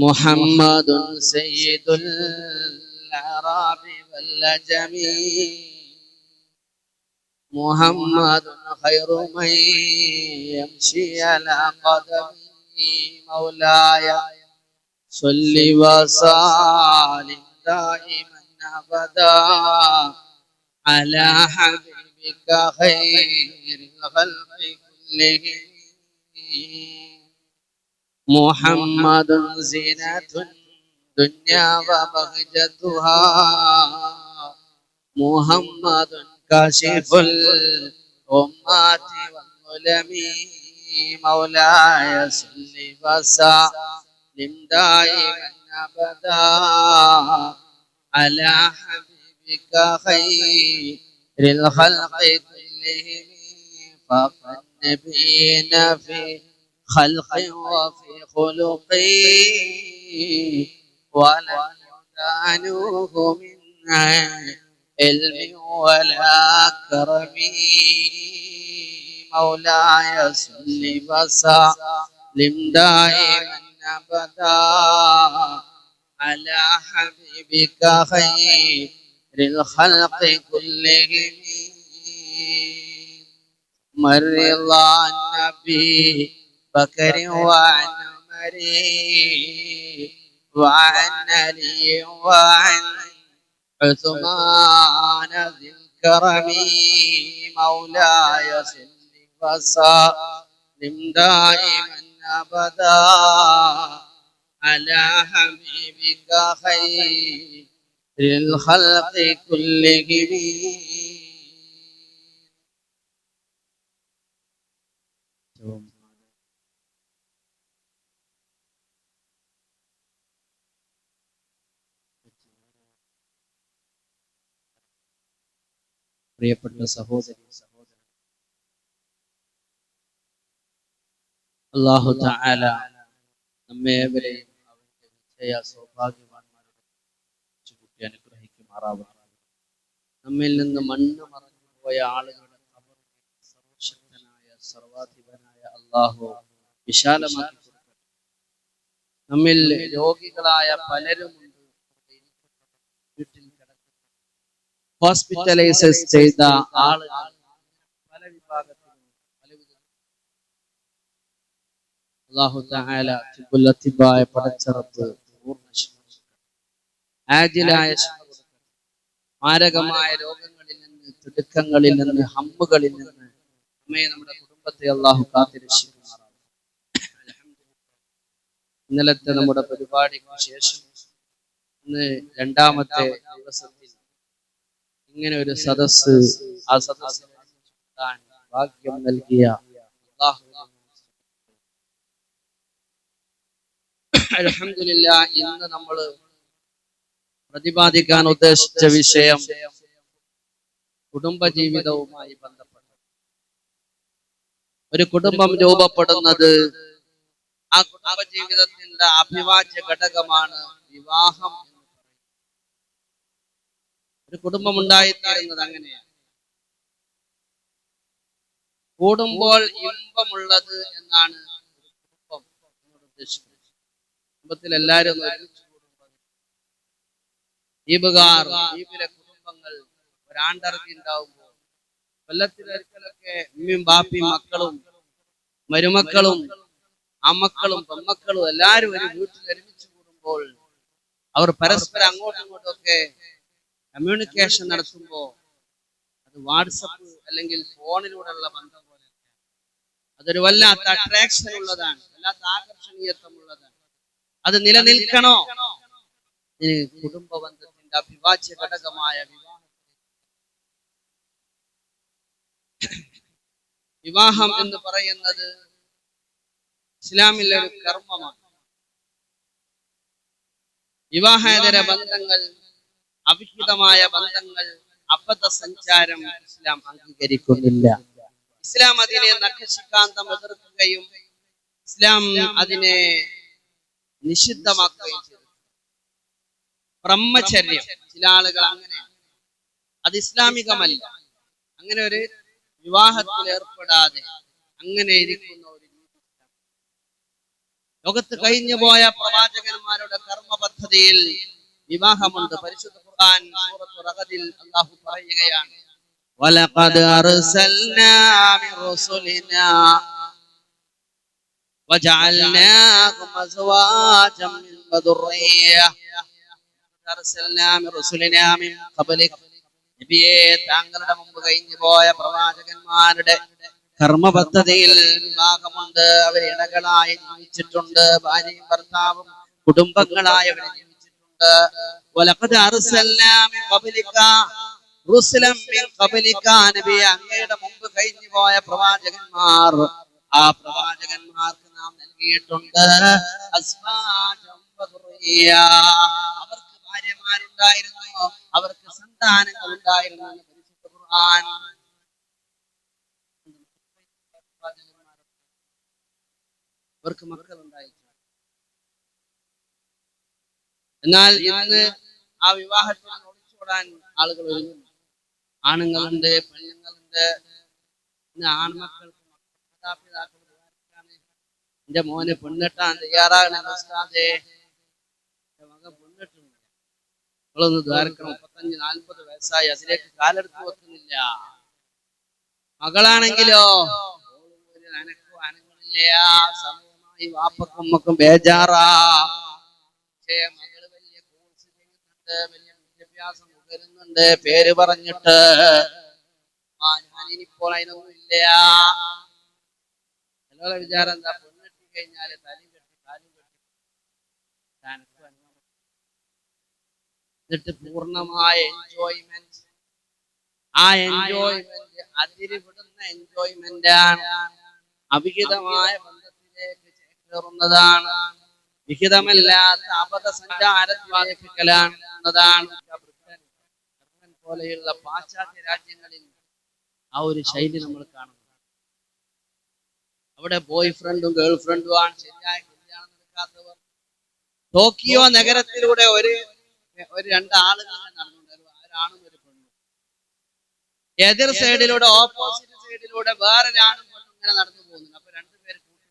محمد سيد الأعراب والعجم محمد خير من يمشي على قدمه مولاي. صل وسلم دائما أبدا على حبيبك خير الخلق كلهم. محمد زينة الدنيا وبهجتها محمد كاشف الأمات والظلم مولاي صل وسلم دائما أبدا على حبيبك خير الخلق كلهم فقد نبينا في خلق وفي خلق ولم يدانوه من علم ولا كرم. مولاي صل وسلم دائما أبدا على حبيبك خير الخلق كلهم. مر الله النبي بكر وعن عمر وعن علي وعن عثمان ذي الكرم مولاي صل وسلم دائما أبدا على حبيبك خير الخلق كلهم. പ്രിയപ്പെട്ട സഹോദരി സഹോദരൻ അള്ളാഹു തആല നമ്മെ ഏവരെയും അവന്റെ നിശ്ചയ സൗഭാഗ്യവാന്മാരുടെ കൂട്ടി നമ്മിൽ നിന്ന് മണ്ണ് മറഞ്ഞു പോയ ആളുകളുടെ സർവശക്തനായ സർവാധിപനായ അള്ളാഹു വിശാലമാക്കി നമ്മിൽ രോഗികളായ പലരുമുണ്ട് വീട്ടിൽ കിടക്കുന്ന ഹോസ്പിറ്റലൈസസ് ചെയ്ത ആളുകൾ പല വിഭാഗത്തിലും ശിഫ ആജിലായ മാരകമായ രോഗങ്ങളിൽ നിന്ന് തിടുക്കങ്ങളിൽ നിന്ന് ഹമ്മുകളിൽ നിന്ന് അമ്മയെ നമ്മുടെ കുടുംബത്തെ അള്ളാഹു കാത്തിരക്ഷിക്കുമാറാണ്. ഇന്നലത്തെ നമ്മുടെ പരിപാടിക്ക് ശേഷം ഇന്ന് രണ്ടാമത്തെ ദിവസത്തിൽ ഇങ്ങനെ ഒരു സദസ് ആ സദസ് ഭാഗ്യം നൽകിയ അലഹമില്ല ഇന്ന് നമ്മൾ പ്രതിപാദിക്കാൻ ഉദ്ദേശിച്ച വിഷയം കുടുംബജീവിതവുമായി ബന്ധപ്പെട്ട ഒരു കുടുംബം രൂപപ്പെടുന്നത് ആ കുടുംബജീവിതത്തിന്റെ അഭിവാജ്യ ഘടകമാണ് വിവാഹം ഒരു കുടുംബം ഉണ്ടായിത്തീരുന്നത് അങ്ങനെയാണ്. കൂടുമ്പോൾ ഇമ്പമുള്ളത് എന്നാണ് ഉദ്ദേശിക്കുന്നത്. കുടുംബത്തിൽ എല്ലാവരും ദ്വീപുകാർ ദ്വീപിലെ കുടുംബങ്ങൾ ഒരാണ്ടറക്കി ഉണ്ടാവുമ്പോൾ കൊല്ലത്തിലൊരിക്കലൊക്കെ ഉമ്മയും ബാപ്പിയും മക്കളും മരുമക്കളും അമ്മക്കളും പെമ്മക്കളും എല്ലാവരും ഒരു വീട്ടിൽ ഒരുമിച്ച് കൂടുമ്പോൾ അവർ പരസ്പരം അങ്ങോട്ടും ഇങ്ങോട്ടും ഒക്കെ കമ്മ്യൂണിക്കേഷൻ നടത്തുമ്പോൾ അത് വാട്സപ്പ് അല്ലെങ്കിൽ ഫോണിലൂടെയുള്ള ബന്ധം പോലെ അതൊരു വല്ലാത്ത അട്രാക്ഷൻ ഉള്ളതാണ് വല്ലാത്ത ആകർഷണീയത്വം ഉള്ളതാണ് അത് നിലനിൽക്കണോ? കുടുംബ ബന്ധത്തിന്റെ അഭിവാജ്യ ഘടകമായ വിവാഹം. വിവാഹം എന്ന് പറയുന്നത് ഇസ്ലാമിലെ ഒരു കർമ്മമാണ്. വിവാഹേതര ബന്ധങ്ങൾ അവിഹിതമായ ബന്ധങ്ങൾ അബദ്ധ സഞ്ചാരം ഇസ്ലാം അംഗീകരിക്കുന്നില്ല. ഇസ്ലാം അതിനെ നഖശിക്കാന്തം എതിർക്കുകയും ഇസ്ലാം അതിനെ നിഷിദ്ധമാക്കുകയും ചെയ്തു. ബ്രഹ്മചര്യം ചില ആളുകൾ അങ്ങനെ അത് ഇസ്ലാമികമല്ല. അങ്ങനെ ഒരു വിവാഹത്തിൽ ഏർപ്പെടാതെ അങ്ങനെ ഇരിക്കുന്ന ഒരു. ലോകത്ത് കഴിഞ്ഞു പോയ പ്രവാചകന്മാരുടെ കർമ്മ പദ്ധതിയിൽ വിവാഹമുണ്ട്. പരിശുദ്ധ ഖുർആൻ സൂറത്തു റഹദിൽ അല്ലാഹു പറയുകയാണ്. വലഖദ് അർസൽനാ മിൻ റസൂലിനാ വജഅൽനാഹും അസ്വാജൻ മിൻ ബദുറിയ അർസൽനാ മിൻ റസൂലിനാ മിൻ ഖബലിക. നബിയെ താങ്കളുടെ മുമ്പ് കഴിഞ്ഞു പോയ പ്രവാചകന്മാരുടെ കർമ്മ പദ്ധതിയിൽ വിവാഹമുണ്ട്. അവർ ഇണകളായി ജീവിച്ചിട്ടുണ്ട്. ഭാര്യയും ഭർത്താവും കുടുംബങ്ങളായവരെ നബിയെ അങ്ങയുടെ മുമ്പ് കഴിഞ്ഞു പോയ പ്രവാചകന്മാർ. ആ പ്രവാചകന്മാർക്ക് നാം നൽകിയിട്ടുണ്ട്. അവർക്ക് ഭാര്യമാരുണ്ടായിരുന്നു. അവർക്ക് സന്താനങ്ങൾ ഉണ്ടായിരുന്നു എന്ന് പരിശുദ്ധ ഖുർആൻ. അവർക്ക് മക്കളുണ്ടായി. എന്നാൽ ഇന്ന് ആ വിവാഹത്തിൽ ഒളിച്ചോടാൻ ആളുകൾ ഒരുങ്ങുന്നു. ആണുങ്ങളുണ്ട് പെണ്ണുങ്ങളുണ്ട്. ഇന്ന് ആൺമക്കൾക്ക് മാതാപിതാക്കൾ എന്റെ മോന് പെണ്ണിട്ടാൻ തയ്യാറാകണം ഉസ്താദേ. മകൻ പെണ്ണിട്ടുണ്ട് നിങ്ങളൊന്ന് ദ്വാരക്കണം. മുപ്പത്തഞ്ച് നാൽപ്പത് വയസ്സായി. അതിലേക്ക് കാലെടുത്ത് വെക്കുന്നില്ല. മകളാണെങ്കിലോ? അനക്കും അനങ്ങളില്ല സമയമായി വാപ്പക്കും ബേജാറാ. പക്ഷേ മകൾ വലിയ കോഴ്സ് ചെയ്യുന്നുണ്ട് വലിയ വിദ്യാഭ്യാസം വരുന്നുണ്ട് പേര് പറഞ്ഞിട്ട്. ആ ഞാനിനിപ്പോൾ അതിനൊന്നും ഇല്ല ചിലരുടെ വിചാരം എന്താ പെണ്ണെട്ടി കഴിഞ്ഞാൽ തലയും കെട്ടി കാലും കെട്ടി. എന്നിട്ട് പൂർണമായ എൻജോയ്മെന്റ് ആ എൻജോയ്മെന്റ് അതിരിവിടുന്ന എൻജോയ്മെന്റ് ആണ്. അവിഹിതമായ ബന്ധത്തിലേക്ക് ചേക്കേറുന്നതാണ്. വിഹിതമല്ലാത്ത അബദ്ധ അബദ്ധസഞ്ചാരത്തിലേക്ക് കലാണുന്നതാണ് ബ്രിട്ടൻ ജർമ്മൻ പോലെയുള്ള പാശ്ചാത്യ രാജ്യങ്ങളിൽ ആ ഒരു ശൈലി നമ്മൾ കാണുന്നു അവിടെ ബോയ് ഫ്രണ്ടും ഗേൾ ഫ്രണ്ടും ആണ്. ശരിയായ കല്യാണം നടക്കാത്തവർ ടോക്കിയോ നഗരത്തിലൂടെ ഒരു ഒരു രണ്ട് ആളുകൾ നടന്നുണ്ടായിരുന്നു ഒരാണും ഒരു പെണ്ണും. എതിർ സൈഡിലൂടെ ഓപ്പോസിറ്റ് സൈഡിലൂടെ വേറൊരാണും പെണ്ണും ഇങ്ങനെ നടന്നു പോകുന്നുണ്ട്. അപ്പൊ രണ്ടുപേര് കൂട്ടി-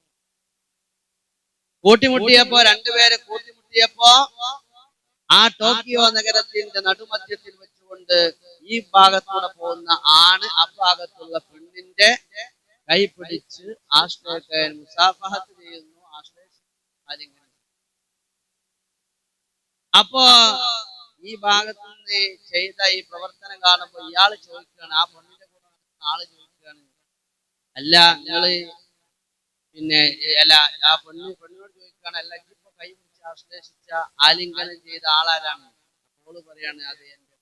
കൂട്ടിമുട്ടിയപ്പോ രണ്ടുപേരെ കൂട്ടിമുട്ടിയപ്പോ ആ ടോക്കിയോ നഗരത്തിന്റെ നടുമധ്യത്തിൽ വെച്ചുകൊണ്ട് ഈ ഭാഗത്തൂടെ പോകുന്ന ആണ് അഭാഗത്തുള്ള ഭാഗത്തുള്ള പെണ്ണിന്റെ കൈ പിടിച്ച് ആശ്രയിക്കാൻ മുസാഫഹത്ത് ചെയ്യുന്നു ആശ്രയ അപ്പോ ഈ ഭാഗത്ത് നിന്ന് ചെയ്ത ഈ പ്രവർത്തനം കാണുമ്പോൾ ഇയാൾ ചോദിക്കുകയാണ് ആ പെണ്ണിന്റെ കൂടെ ആൾ ചോദിക്കുകയാണ് അല്ല നിങ്ങൾ പിന്നെ അല്ല ആ പെണ്ണ് പെണ്ണിനോട് ചോദിക്കുകയാണ് അല്ല ആശ്ലേഷിച്ച ആലിംഗനം ചെയ്ത ആളാരാണ്? അപ്പോൾ പറയാണ് അത് എന്റെ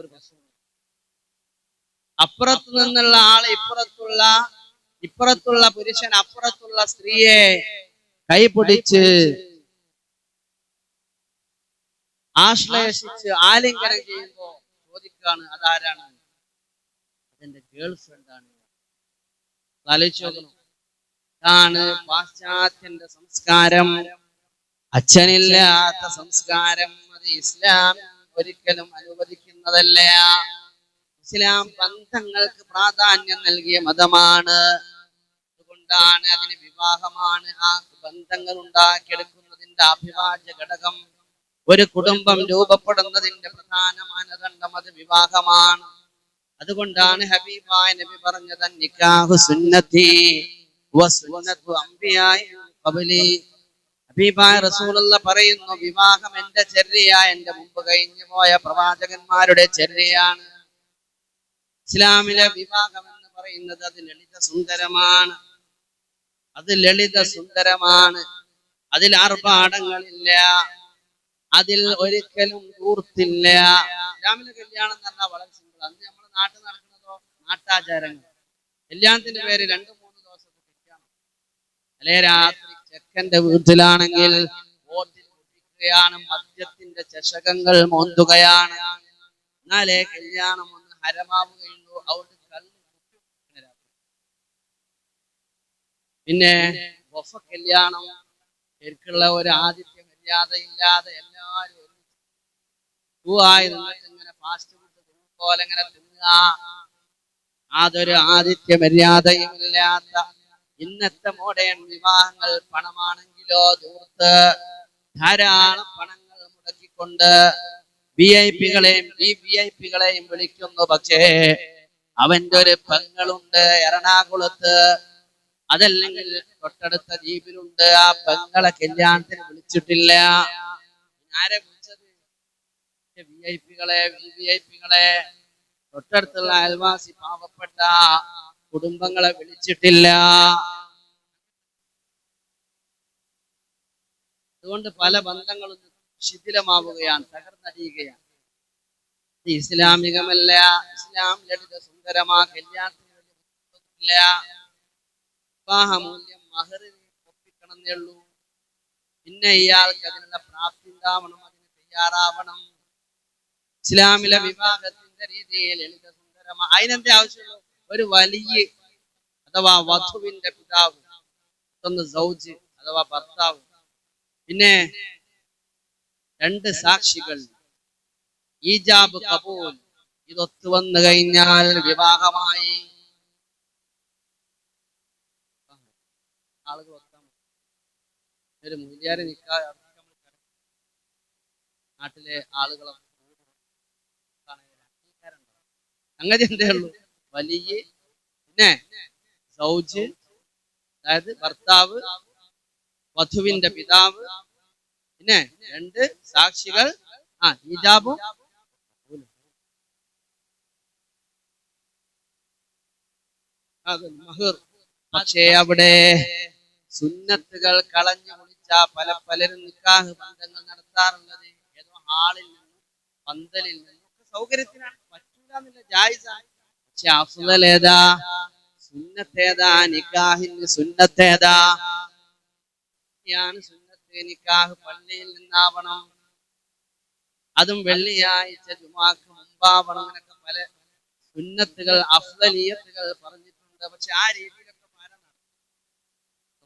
ഒരു പ്രശ്നം അപ്പുറത്ത് നിന്നുള്ള ആൾ ഇപ്പുറത്തുള്ള ഇപ്പുറത്തുള്ള പുരുഷൻ അപ്പുറത്തുള്ള സ്ത്രീയെ കൈപിടിച്ച് ആശ്ലേഷിച്ച് ആലിംഗനം ചെയ്യുമ്പോ ചോദിക്കാണ് അതാരാണ്? അതെന്റെ ഗേൾ ഫ്രണ്ട് ആണ് നോക്കണം. ഇതാണ് പാശ്ചാത്യന്റെ സംസ്കാരം. അച്ഛനില്ലാത്ത സംസ്കാരം അത് ഇസ്ലാം ഒരിക്കലും അനുവദിക്കുന്നതല്ല. ഇസ്ലാം ബന്ധങ്ങൾക്ക് പ്രാധാന്യം നൽകിയ മതമാണ്. അതുകൊണ്ടാണ് അതിന് വിവാഹമാണ് ആ ബന്ധങ്ങൾ ഉണ്ടാക്കിയെടുക്കുന്നതിന്റെ അഭിവാജ്യ ഘടകം. ഒരു കുടുംബം രൂപപ്പെടുന്നതിന്റെ പ്രധാന മാനദണ്ഡം അത് വിവാഹമാണ്. അതുകൊണ്ടാണ് ഹബീബായ നബി പറഞ്ഞത് നിക്കാഹു സുന്നത്തി. പറയുന്നു വിവാഹം എന്റെ ചെറിയ എന്റെ മുമ്പ് കഴിഞ്ഞു പോയ പ്രവാചകന്മാരുടെ ചെറിയാണ്. ഇസ്ലാമിലെ വിവാഹം എന്ന് പറയുന്നത് അത് ലളിത സുന്ദരമാണ്. അത് ലളിത സുന്ദരമാണ്. അതിൽ ആർഭാടങ്ങളില്ല. അതിൽ ഒരിക്കലും കൂർത്തില്ല ഇസ്ലാമിലെ കല്യാണം എന്ന് പറഞ്ഞാൽ വളരെ സിമ്പിൾ അന്ന് നമ്മുടെ നാട്ടിൽ നടക്കുന്നതോ നാട്ടാചാരങ്ങൾ കല്യാണത്തിന്റെ പേര് രണ്ടു അല്ലെ രാത്രി ചെക്കന്റെ വീട്ടിലാണെങ്കിൽ കുടിക്കുകയാണ് മദ്യത്തിന്റെ ചഷകങ്ങൾ മോന്തുകയാണ്. എന്നാലേ കല്യാണം ഒന്ന് ഹരമാവുകയുള്ളൂ. അവിടെ പിന്നെ ബൊഫ കല്യാണം ശരിക്കുള്ള ഒരു ആദിത്യ മര്യാദയില്ലാതെ എല്ലാവരും പൂവായി ഇങ്ങനെ ഫാസ്റ്റ് ഫുഡ് പോലെ ഇങ്ങനെ തിന്നുക. അതൊരു ആദിത്യ മര്യാദയും ഇല്ലാത്ത ഇന്നത്തെ മോഡേൺ വിവാഹങ്ങൾ പണമാണെങ്കിലോ ദൂർത്ത് ധാരാളം പണങ്ങൾ മുടക്കിക്കൊണ്ട് വി ഐ പികളെയും വി വി ഐ പികളെയും വിളിക്കുന്നു. പക്ഷേ അവന്റെ ഒരു പെങ്ങളുണ്ട് എറണാകുളത്ത്. അതല്ലെങ്കിൽ തൊട്ടടുത്ത ദ്വീപിലുണ്ട്. ആ പെങ്ങളെ കല്യാണത്തിന് വിളിച്ചിട്ടില്ല. ആരെ വിളിച്ചത്? വി ഐ പികളെ വി ഐ പികളെ തൊട്ടടുത്തുള്ള അയൽവാസി പാവപ്പെട്ട കുടുംബങ്ങളെ വിളിച്ചിട്ടില്ല. അതുകൊണ്ട് പല ബന്ധങ്ങളും ശിഥിലമാവുകയാണ് തകർന്നടിയുകയാണ്. ഇസ്ലാമികമല്ല ഇസ്ലാം ലളിത സുന്ദരമാ കല്യാണത്തിന് വലിയ ബുദ്ധിമുട്ടൊന്നുമില്ല വിവാഹമൂല്യം മഹറിന് ഒപ്പിക്കണമെന്നേ ഉള്ളൂ. പിന്നെ ഇയാൾക്ക് അതിനുള്ള പ്രാപ്തി ഉണ്ടാവണം അതിന് തയ്യാറാവണം. ഇസ്ലാമിലെ വിവാഹത്തിന്റെ രീതിയിൽ ലളിത സുന്ദരമാ അതിനെന്താ ആവശ്യമുള്ളൂ? ഒരു വലിയ അഥവാ വധുവിന്റെ പിതാവ് സൗജ് അഥവാ ഭർത്താവ്. പിന്നെ രണ്ട് സാക്ഷികൾ ഈജാബ് കബൂൽ. ഇതൊത്തു വന്നു കഴിഞ്ഞാൽ വിവാഹമായി. ആളുകൾ ഒരു മൂല്യാരെ നിൽക്കാ നാട്ടിലെ ആളുകളും സംഗതി എന്തേ ഉള്ളൂ? വലിയ പിന്നെ സൗജ് അതായത് ഭർത്താവ് വധുവിന്റെ പിതാവ് പിന്നെ രണ്ട് സാക്ഷികൾ ആ ഹിജാബും. മഹർ. പക്ഷേ അവിടെ സുന്നത്തുകൾ കളഞ്ഞു കുളിച്ച പല പലരും നിക്കാഹ് ബന്ധങ്ങൾ നടത്താറുള്ളത്. ഏതോ ഹാളിൽ നിന്നും പന്തലിൽ നിന്നും സൗകര്യത്തിനാണ്. പറ്റൂല ജായിസാണ്. പക്ഷെ അഫ്സൽ ഏതാ സുന്നത്തേതാ നിക്കാഹിന് സുന്നത്തേതാ? ാണ് സുന്നത്ത് നിക്കാഹ് പള്ളിയിൽ നിന്നാവണം. അതും വെള്ളിയാഴ്ച ജുമാക്ക് മുമ്പാവണം എന്നൊക്കെ പല സുന്നത്തുകൾ അഫ്ലീയത്തുകൾ പറഞ്ഞിട്ടുണ്ട്. പക്ഷെ ആ രീതിയിലൊക്കെ മാറാൻ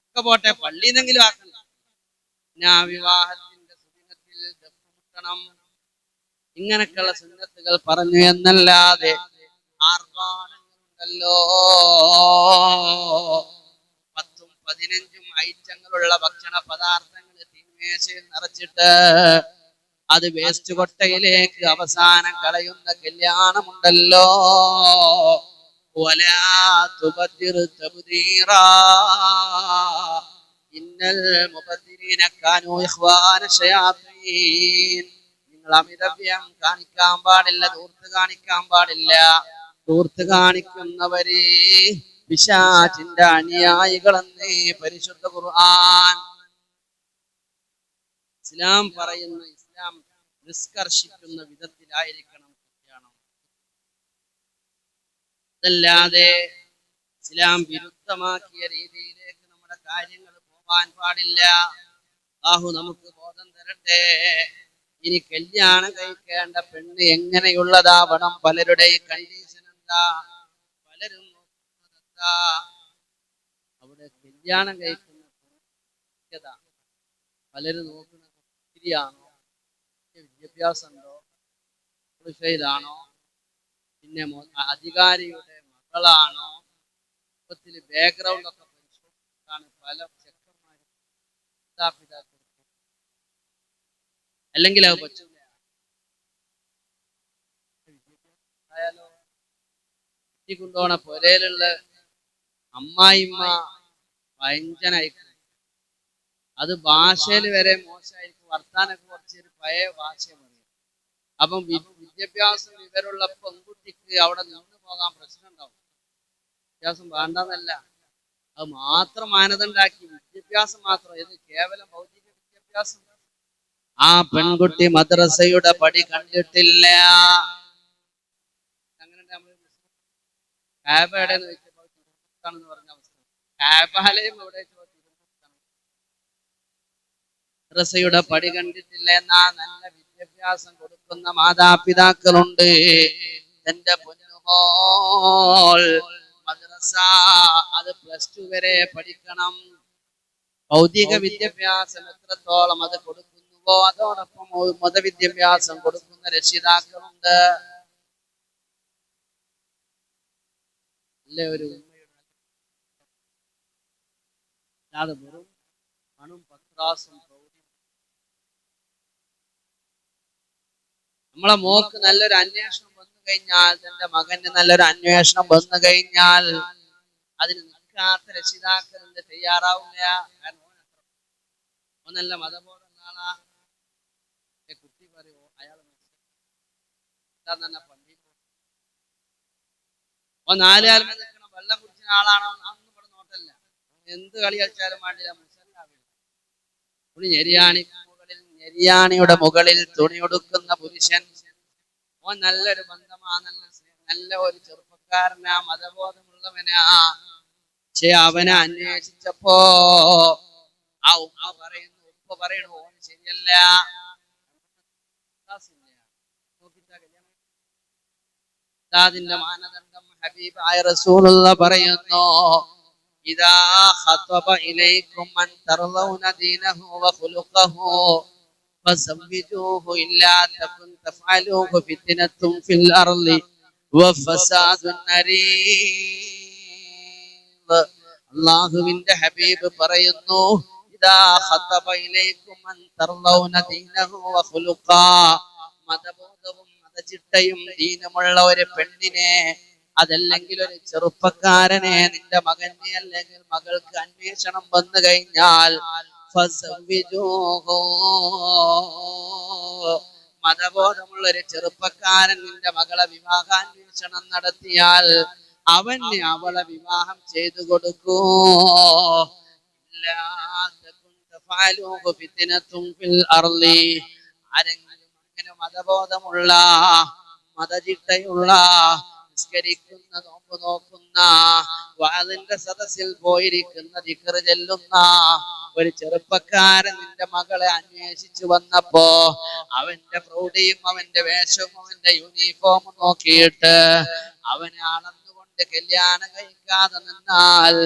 ഒക്കെ പോട്ടെ പള്ളിന്നെങ്കിലും ആക്കണം. ഞാൻ വിവാഹത്തിന്റെ സുദിനത്തിൽ മുട്ടണം ഇങ്ങനൊക്കെയുള്ള സുന്നത്തുകൾ പറഞ്ഞു എന്നല്ലാതെ ആർഭാടങ്ങളുണ്ടല്ലോ. പത്തും പതിനഞ്ചും ഐറ്റങ്ങളുള്ള ഭക്ഷണ പദാർത്ഥങ്ങൾ തീമേശയിൽ നിറച്ചിട്ട് അത് വേസ്റ്റ് കൊട്ടയിലേക്ക് അവസാനം കളയുന്ന കല്യാണമുണ്ടല്ലോ. ഇന്നൽ നിങ്ങൾ അമിതവ്യം കാണിക്കാൻ പാടില്ല ദൂർത്ത് കാണിക്കാൻ പാടില്ല. ദൂർത്ത് കാണിക്കുന്നവരെ പിശാചിന്റെ അനുയായികളെന്ന് പരിശുദ്ധ ഖുർആൻ. ഇസ്ലാം പറയുന്ന ഇസ്ലാം നിഷ്കർഷിക്കുന്ന വിധത്തിലായിരിക്കണം കല്യാണം. അതല്ലാതെ ഇസ്ലാം വിരുദ്ധമാക്കിയ രീതിയിലേക്ക് നമ്മുടെ കാര്യങ്ങൾ പോകാൻ പാടില്ല. ബാഹു നമുക്ക് ബോധം തരട്ടെ. ഇനി കല്യാണം കഴിക്കേണ്ട പെണ്ണ് എങ്ങനെയുള്ളതാവണം പലരുടെയും കണ്ടി പലരും അവിടെ കല്യാണം കഴിക്കുന്ന പലരും നോക്കുന്നത് ഒത്തിരിയാണോ? വിദ്യാഭ്യാസം ഉണ്ടോ കൃഷിയിലാണോ? പിന്നെ അധികാരിയുടെ മകളാണോ? കുടുംബത്തിൽ ബാക്ക്ഗ്രൗണ്ട് ഒക്കെ പരിശോധിച്ചിട്ടാണ് പല ചെക്കന്മാരും മാതാപിതാക്കൾ അല്ലെങ്കിൽ അത് പറ്റില്ല കൊണ്ടുപോണ പുരയിലുള്ള അമ്മായിമ്മ വഞ്ചനായിരിക്കും. അത് ഭാഷയിൽ വരെ മോശമായിരിക്കും. വർത്താനൊക്കെ കുറച്ചൊരു പഴയ ഭാഷ പറയും അപ്പം വിദ്യാഭ്യാസം വിവരമുള്ള പെൺകുട്ടിക്ക് അവിടെ നിന്ന് പോകാൻ പ്രശ്നം ഉണ്ടാവും. വിദ്യാഭ്യാസം വേണ്ടെന്നല്ല. അത് മാത്രം മാനദണ്ഡാക്കി. വിദ്യാഭ്യാസം മാത്രം. ഇത് കേവലം ഭൗതിക വിദ്യാഭ്യാസം. ആ പെൺകുട്ടി മദ്രസയുടെ പടി കണ്ടിട്ടില്ല അങ്ങനെ നമ്മൾ കാബ എവിടെയെന്ന് ചോദിച്ചപ്പോൾ തിരുവനന്തപുരത്താണെന്ന് പറഞ്ഞ അവസ്ഥ. കാബാലയം എവിടെ തിരുവനന്തപുരത്താണ്. മദ്രസയുടെ പടി കണ്ടിട്ടില്ല എന്നാ നല്ല വിദ്യാഭ്യാസം കൊടുക്കുന്ന മാതാപിതാക്കളുണ്ട്. എന്റെ പൊന്നുമോൾ മദ്രസ അത് പ്ലസ് ടു വരെ പഠിക്കണം. ഭൗതിക വിദ്യാഭ്യാസം എത്രത്തോളം അത് കൊടുക്കുന്നുവോ അതോടൊപ്പം മതവിദ്യാഭ്യാസം കൊടുക്കുന്ന രക്ഷിതാക്കളുണ്ട്. അല്ലേ ഒരു അല്ലാതെ വെറും മണും പത്രാസും നമ്മളെ മോക്ക് നല്ലൊരു അന്വേഷണം വന്നു കഴിഞ്ഞാൽ തന്റെ മകന് നല്ലൊരു അന്വേഷണം വന്നു കഴിഞ്ഞാൽ അതിന് നിൽക്കാത്ത രക്ഷിതാക്കളുണ്ട് തയ്യാറാവില്ല? കാരണം ഓൻ അത്ര- ഓൻ നല്ല മതബോധമുള്ള ആളാ. കുട്ടി പറയുമോ അയാൾ പള്ളി ഓൻ നാല് കാലം നിൽക്കണം വെള്ളം കുടിച്ച ആളാണോ അതൊന്നും ഇവിടെ നോട്ടല്ല എന്ത് കളി കളിച്ചാലും വേണ്ടില്ല മനസ്സിലാവില്ല തുണി ഞെരിയാണി മുകളിൽ ഞെരിയാണിയുടെ മുകളിൽ തുണി ഒടുക്കുന്ന പുരുഷൻ. ഓ നല്ലൊരു ബന്ധമാ നല്ല നല്ല ഒരു ചെറുപ്പക്കാരനാ മതബോധമുള്ളവനാ. പക്ഷെ അവനെ അന്വേഷിച്ചപ്പോ ആ ഉമ്മ പറയുന്നു ഉപ്പ പറയണു ഓൻ ശരിയല്ല. ഉസ്താദിന്റെ മാനദണ്ഡം ഹബീബായ റസൂലുള്ള പറയുന്നു ഇതാ ഖതബ ഇലൈക്കും മൻ തർളൗന ദീനഹു വഖുലുഖഹു فزوجوه إلا تكن تفعلوه فتنة في الأرض وفساد عريض അള്ളാഹുവിന്റെ ഹബീബ് പറയുന്നു ഇതാ ഖതബ ഇലൈക്കും മൻ തർളൗന ദീനഹു വഖുലുഖാ മതബോധവും മതചിട്ടയും ദീനമുള്ള ഒരു പെണ്ണിനെ അതല്ലെങ്കിൽ ഒരു ചെറുപ്പക്കാരനെ നിന്റെ മകനെ അല്ലെങ്കിൽ മകൾക്ക് അന്വേഷണം വന്നു കഴിഞ്ഞാൽ മതബോധമുള്ള ഒരു ചെറുപ്പക്കാരൻ നിന്റെ മകളെ വിവാഹാന്വേഷണം നടത്തിയാൽ അവന് അവളെ വിവാഹം ചെയ്തു കൊടുക്കൂ. ആരെങ്കിലും അങ്ങനെ മതബോധമുള്ള മതചിട്ടയുള്ള നിസ്കരിക്കുന്ന നോമ്പ് നോക്കുന്ന വാതിന്റെ സദസ്സിൽ പോയിരിക്കുന്ന ദിക്കറ് ചെല്ലുന്ന ഒരു ചെറുപ്പക്കാരൻ നിന്റെ മകളെ അന്വേഷിച്ചു വന്നപ്പോ അവന്റെ പ്രൗഢിയും അവന്റെ വേഷവും അവന്റെ യൂണിഫോമും നോക്കിയിട്ട് അവനെ അളന്നുകൊണ്ട് കല്യാണം കഴിക്കാതെ നിന്നാൽ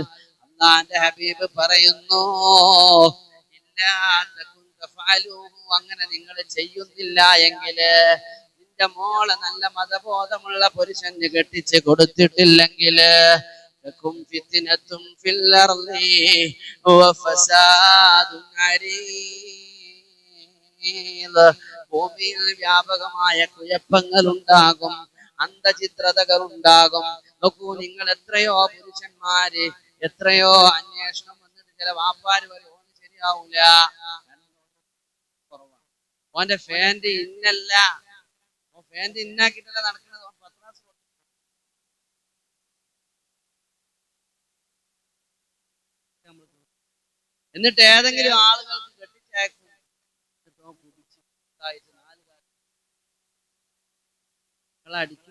അന്നാന്റെ ഹബീബ് പറയുന്നു. അങ്ങനെ നിങ്ങൾ ചെയ്യുന്നില്ല എങ്കിൽ നിന്റെ മോളെ നല്ല മതബോധമുള്ള പുരുഷന് കെട്ടിച്ച് കൊടുത്തിട്ടില്ലെങ്കിൽ. ഭൂമിയിൽ വ്യാപകമായ കുഴപ്പങ്ങൾ ഉണ്ടാകും അന്ധചിത്രതകൾ ഉണ്ടാകും നോക്കൂ നിങ്ങൾ എത്രയോ പുരുഷന്മാര് എത്രയോ അന്വേഷണം വന്നിട്ട് ചില വാപ്പാര് പറയും "ഓന് ശരിയാവൂല. ഓന്റെ ഫാന്റ് ഇന്നല്ല. ഫാന്റ് ഇന്നാക്കിട്ടല്ല നടക്കുന്നത് ഓൻ പത്രാസ്. എന്നിട്ട് ഏതെങ്കിലും ആളുകൾക്ക് കെട്ടിച്ചയക്കും. കുടിച്ച് നാല് കാലം അടിക്കും